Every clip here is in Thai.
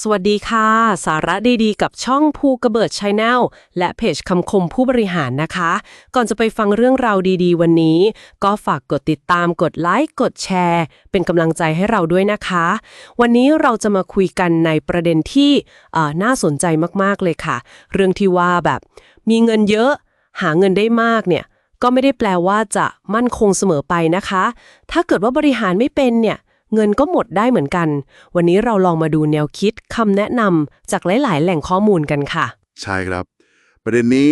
สวัสดีค่ะ สาระดีๆ กับช่องภูกระเบิดช n แนลและเพจคำคมผู้บริหารนะคะ ก่อนจะไปฟังเรื่องราวดีๆ วันนี้ ก็ฝากกดติดตามกดไลค์กดแชร์ เป็นกำลังใจให้เราด้วยนะคะ วันนี้เราจะมาคุยกันในประเด็นที่เออน่าสนใจมากๆเลยค่ะ เรื่องที่ว่าแบบ มีเงินเยอะ หาเงินได้มากเนี่ยก็ไม่ได้แปลว่าจะมั่นคงเสมอไปนะคะ ถ้าเกิดว่าบริหารไม่เป็นเนี่ย เงินก็หมดได้เหมือนกัน วันนี้เราลองมาดูแนวคิดคำแนะนำจากหลาย ๆ แหล่งข้อมูลกันค่ะ ใช่ครับ ประเด็นนี้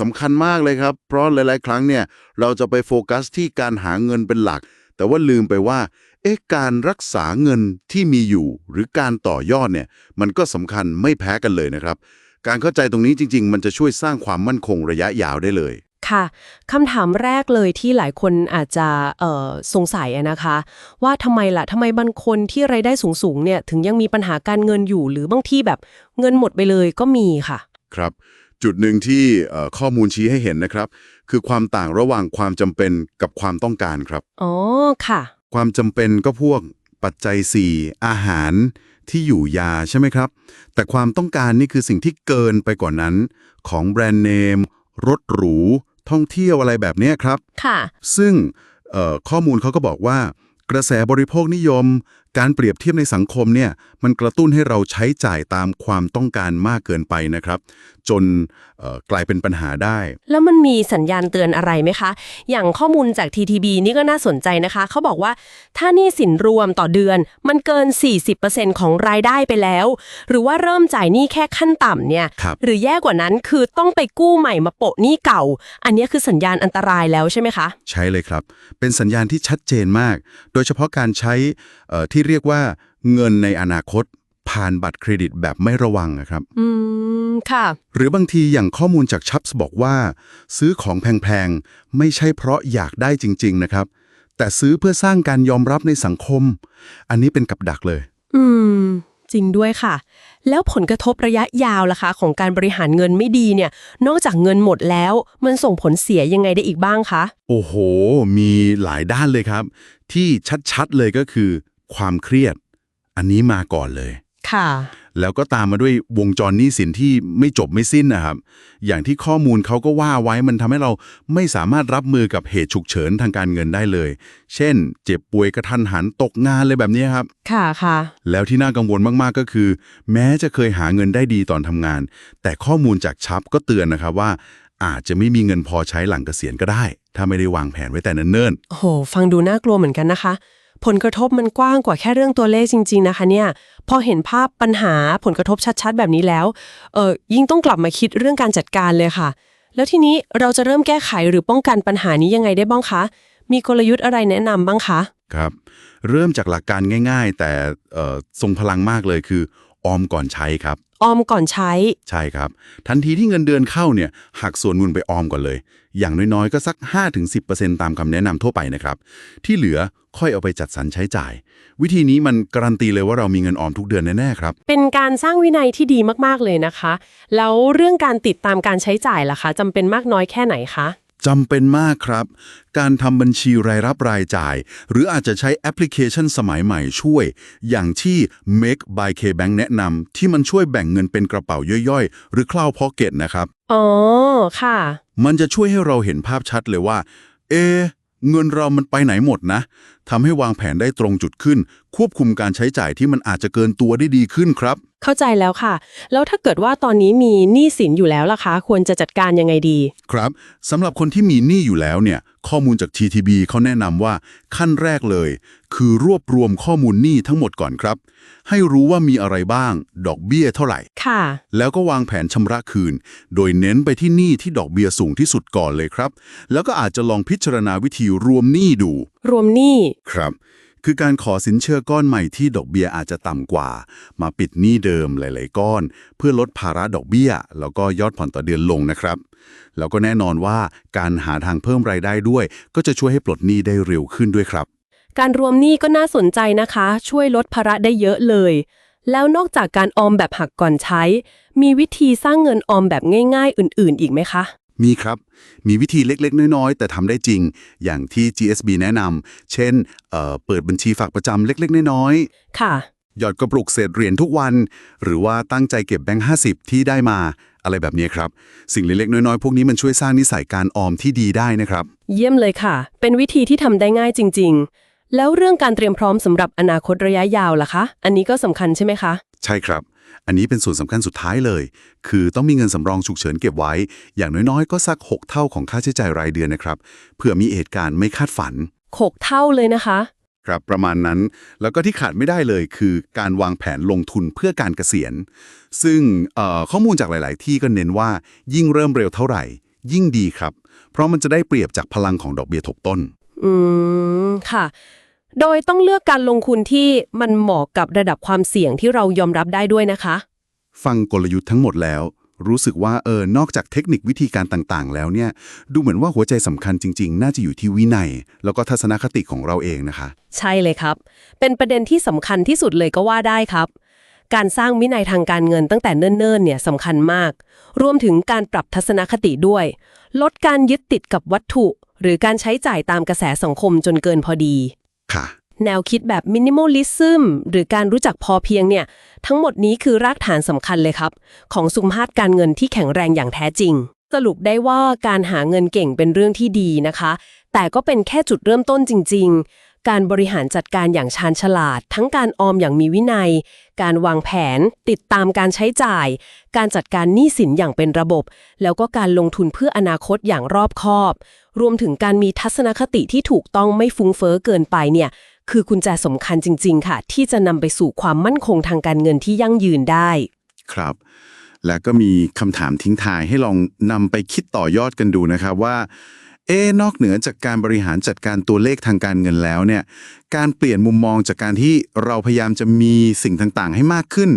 สำคัญมากเลยครับ เพราะหลาย ๆ ครั้งเนี่ยเราจะไปโฟกัสที่การหาเงินเป็นหลัก แต่ว่าลืมไปว่าเอ๊ะการรักษาเงินที่มีอยู่ หรือการต่อยอดเนี่ยมันก็สำคัญไม่แพ้กันเลยนะครับ การเข้าใจตรงนี้จริง ๆ มันจะช่วยสร้างความมั่นคงระยะยาวได้เลย ค่ะคำถามแรกเลยที่หลายคนอาจจะเอ่อสงสัยอะนะคะ ว่าทำไมล่ะทำไมบางคนที่รายได้สูงๆเนี่ยถึงยังมีปัญหาการเงินอยู่ หรือบางที่แบบเงินหมดไปเลยก็มีค่ะ ครับ จุดหนึ่งที่เอ่อข้อมูลชี้ให้เห็นนะครับ คือความต่างระหว่างความจำเป็นกับความต้องการครับอ๋อค่ะ ความจำเป็นก็พวกปัจจัย 4 อาหารที่อยู่ยาใช่ไหมครับ แต่ความต้องการนี่คือสิ่งที่เกินไปกว่านั้น ของแบรนด์เนมรถหรู ท่องเที่ยวอะไรแบบเนี้ยครับ ค่ะ ซึ่งเอ่อข้อมูลเขาก็บอกว่า กระแสบริโภคนิยม การเปรียบเทียบในสังคมเนี่ยมันกระตุ้นให้เราใช้จ่ายตามความต้องการมากเกินไปนะครับ จนเอ่อกลายเป็นปัญหาได้ แล้วมันมีสัญญาณเตือนอะไรไหมคะ อย่างข้อมูลจาก TTB นี่ก็น่าสนใจนะคะ เขาบอกว่าถ้าหนี้สินรวมต่อเดือน มันเกิน 40%ของรายได้ไปแล้ว หรือว่าเริ่มจ่ายหนี้แค่ขั้นต่ำเนี่ยครับหรือแย่กว่านั้นคือต้องไปกู้ใหม่มาโปะหนี้เก่า อันนี้คือสัญญาณอันตรายแล้วใช่ไหมคะ ใช่เลยครับ เป็นสัญญาณที่ชัดเจนมาก โดยเฉพาะการใช้เอ่อที่เรียกว่าเงินในอนาคต ผ่านบัตรเครดิตแบบไม่ระวังนะครับ อืม ค่ะ หรือบางทีอย่างข้อมูลจากชับส์บอกว่า ซื้อของแพงๆ ไม่ใช่เพราะอยากได้จริง ๆ นะครับ แต่ซื้อเพื่อสร้างการยอมรับในสังคม อันนี้เป็นกับดักเลย อืม จริงด้วยค่ะ แล้วผลกระทบระยะยาวล่ะคะของการบริหารเงินไม่ดีเนี่ย นอกจากเงินหมดแล้ว มันส่งผลเสียยังไงได้อีกบ้างคะโอ้โห มีหลายด้านเลยครับ ที่ชัดๆเลยก็คือ ความเครียด อันนี้มาก่อนเลย ค่ะ แล้วก็ตามมาด้วยวงจรหนี้สินที่ไม่จบไม่สิ้นนะครับ อย่างที่ข้อมูลเขาก็ว่าไว้มันทำให้เราไม่สามารถรับมือกับเหตุฉุกเฉินทางการเงินได้เลย เช่น เจ็บป่วยกระทันหันตกงานเลยแบบนี้ครับ ค่ะค่ะ แล้วที่น่ากังวลมากๆก็คือ แม้จะเคยหาเงินได้ดีตอนทำงาน แต่ข้อมูลจากชับก็เตือนนะครับว่าอาจจะไม่มีเงินพอใช้หลังเกษียณก็ได้ ถ้าไม่ได้วางแผนไว้แต่เนิ่นๆ โอ้โห ฟังดูน่ากลัวเหมือนกันนะคะ ผลกระทบมันกว้างกว่าแค่เรื่องตัวเลขจริง ๆ นะคะเนี่ยพอเห็นภาพปัญหาผลกระทบชัดๆ แบบนี้แล้วเออยิ่งต้องกลับมาคิดเรื่องการจัดการเลยค่ะ แล้วทีนี้เราจะเริ่มแก้ไขหรือป้องกันปัญหานี้ยังไงได้บ้างคะ มีกลยุทธ์อะไรแนะนำบ้างคะ ครับ เริ่มจากหลักการง่าย ๆ แต่เอ่อทรงพลังมากเลยคือ ออมก่อนใช้ครับ ออมก่อนใช้ ใช่ครับ ทันทีที่เงินเดือนเข้าเนี่ยหักส่วนเงินไปออมก่อนเลย อย่างน้อยๆ ก็สัก 5-10%ตามคำแนะนำทั่วไปนะครับ ที่เหลือค่อยเอาไปจัดสรรใช้จ่าย วิธีนี้มันการันตีเลยว่าเรามีเงินออมทุกเดือนแน่ๆครับ เป็นการสร้างวินัยที่ดีมากๆเลยนะคะ แล้วเรื่องการติดตามการใช้จ่ายล่ะคะจำเป็นมากน้อยแค่ไหนคะ จำเป็นมากครับ การทำบัญชีรายรับรายจ่าย หรืออาจจะใช้แอปพลิเคชันสมัยใหม่ช่วย อย่างที่ Make by KBank แนะนำที่มันช่วยแบ่งเงินเป็นกระเป๋าย่อยๆ หรือ Cloud Pocket นะครับ อ๋อ ค่ะ มันจะช่วยให้เราเห็นภาพชัดเลยว่า เอะ เงินเรามันไปไหนหมดนะทำให้วางแผนได้ตรงจุดขึ้น ควบคุมการใช้จ่ายที่มันอาจจะเกินตัวได้ดีขึ้นครับ เข้าใจแล้วค่ะ แล้วถ้าเกิดว่าตอนนี้มีหนี้สินอยู่แล้วล่ะคะควรจะจัดการยังไงดี ครับสำหรับคนที่มีหนี้อยู่แล้วเนี่ย ข้อมูลจาก TTB เขาแนะนำว่าขั้นแรกเลย คือรวบรวมข้อมูลหนี้ทั้งหมดก่อนครับ ให้รู้ว่ามีอะไรบ้าง ดอกเบี้ยเท่าไหร่ค่ะ แล้วก็วางแผนชำระคืน โดยเน้นไปที่หนี้ที่ดอกเบี้ยสูงที่สุดก่อนเลยครับ แล้วก็อาจจะลองพิจารณาวิธีรวมหนี้ดู รวมหนี้ ครับ คือการขอสินเชื่อก้อนใหม่ที่ดอกเบี้ยอาจจะต่ำกว่า มาปิดหนี้เดิมหลาย ๆ ก้อน เพื่อลดภาระดอกเบี้ย แล้วก็ยอดผ่อนต่อเดือนลงนะครับ แล้วก็แน่นอนว่าการหาทางเพิ่มรายได้ด้วย ก็จะช่วยให้ปลดหนี้ได้เร็วขึ้นด้วยครับ การรวมหนี้ก็น่าสนใจนะคะ ช่วยลดภาระได้เยอะเลย แล้วนอกจากการออมแบบหักก่อนใช้ มีวิธีสร้างเงินออมแบบง่าย ๆ อื่น ๆ อีกไหมคะ มีครับ มีวิธีเล็กๆ น้อยๆ แต่ทำได้จริง อย่างที่ GSB แนะนำเช่นเอ่อเปิดบัญชีฝากประจำเล็กๆ น้อยค่ะ หยอดกระปุกเศษเหรียญทุกวัน หรือว่าตั้งใจเก็บแบงค์ห้าสิบที่ได้มาอะไรแบบนี้ครับ สิ่งเล็กๆ น้อยๆ พวกนี้มันช่วยสร้างนิสัยการออมที่ดีได้นะครับ เยี่ยมเลยค่ะ เป็นวิธีที่ทำได้ง่ายจริง ๆ แล้วเรื่องการเตรียมพร้อมสำหรับอนาคตระยะยาวล่ะคะ อันนี้ก็สำคัญใช่ไหมคะ ใช่ครับ อันนี้เป็นส่วนสำคัญสุดท้ายเลย คือต้องมีเงินสำรองฉุกเฉินเก็บไว้ อย่างน้อยๆ ก็สัก 6 เท่าของค่าใช้จ่ายรายเดือนนะครับเพื่อมีเหตุการณ์ไม่คาดฝันหกเท่าเลยนะคะ ครับประมาณนั้น แล้วก็ที่ขาดไม่ได้เลยคือการวางแผนลงทุนเพื่อการเกษียณ ซึ่งเอ่อข้อมูลจากหลาย ๆ ที่ก็เน้นว่ายิ่งเริ่มเร็วเท่าไหร่ ยิ่งดีครับ เพราะมันจะได้เปรียบจากพลังของดอกเบี้ยทบต้น อืม ค่ะ โดยต้องเลือกการลงทุนที่มันเหมาะกับระดับความเสี่ยงที่เรายอมรับได้ด้วยนะคะ ฟังกลยุทธ์ทั้งหมดแล้ว รู้สึกว่าเออนอกจากเทคนิควิธีการต่างๆ แล้วเนี่ย ดูเหมือนว่าหัวใจสำคัญจริง ๆ น่าจะอยู่ที่วินัย แล้วก็ทัศนคติของเราเองนะคะ ใช่เลยครับ เป็นประเด็นที่สำคัญที่สุดเลยก็ว่าได้ครับ การสร้างวินัยทางการเงินตั้งแต่เนิ่นๆ เนี่ยสำคัญมาก รวมถึงการปรับทัศนคติด้วย ลดการยึดติดกับวัตถุ หรือการใช้จ่ายตามกระแสสังคมจนเกินพอดี ค่ะ แนวคิดแบบมินิมอลลิซึมหรือการรู้จักพอเพียงเนี่ย ทั้งหมดนี้คือรากฐานสำคัญเลยครับ ของสุขภาพการเงินที่แข็งแรงอย่างแท้จริง สรุปได้ว่าการหาเงินเก่งเป็นเรื่องที่ดีนะคะ แต่ก็เป็นแค่จุดเริ่มต้นจริง ๆ การบริหารจัดการอย่างชาญฉลาด ทั้งการออมอย่างมีวินัย การวางแผน ติดตามการใช้จ่าย การจัดการหนี้สินอย่างเป็นระบบ แล้วก็การลงทุนเพื่ออนาคตอย่างรอบคอบ รวมถึงการมีทัศนคติที่ถูกต้องไม่ฟุ้งเฟ้อเกินไปเนี่ยคือกุญแจสำคัญจริง ๆ ค่ะ ที่จะนำไปสู่ความมั่นคงทางการเงินที่ยั่งยืนได้ ครับ แล้วก็มีคำถามทิ้งท้ายให้ลองนำไปคิดต่อยอดกันดูนะครับว่า เอ๊นอกเหนือจากการบริหารจัดการตัวเลขทางการเงินแล้วเนี่ย การเปลี่ยนมุมมองจากการที่เราพยายามจะมีสิ่งต่างๆ ให้มากขึ้น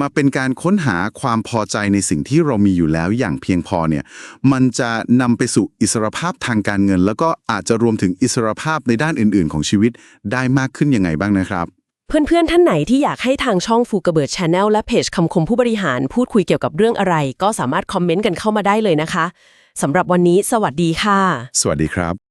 มาเป็นการค้นหาความพอใจในสิ่งที่เรามีอยู่แล้วอย่างเพียงพอเนี่ย มันจะนำไปสู่อิสรภาพทางการเงิน แล้วก็อาจจะรวมถึงอิสรภาพในด้านอื่น ๆ ของชีวิตได้มากขึ้นยังไงบ้างนะครับเพื่อนๆ ท่านไหนที่อยากให้ทางช่องฟูกระเบิดชาแนลและเพจคำคมผู้บริหารพูดคุยเกี่ยวกับเรื่องอะไร ก็สามารถคอมเมนต์กันเข้ามาได้เลยนะคะ สำหรับวันนี้สวัสดีค่ะ สวัสดีครับ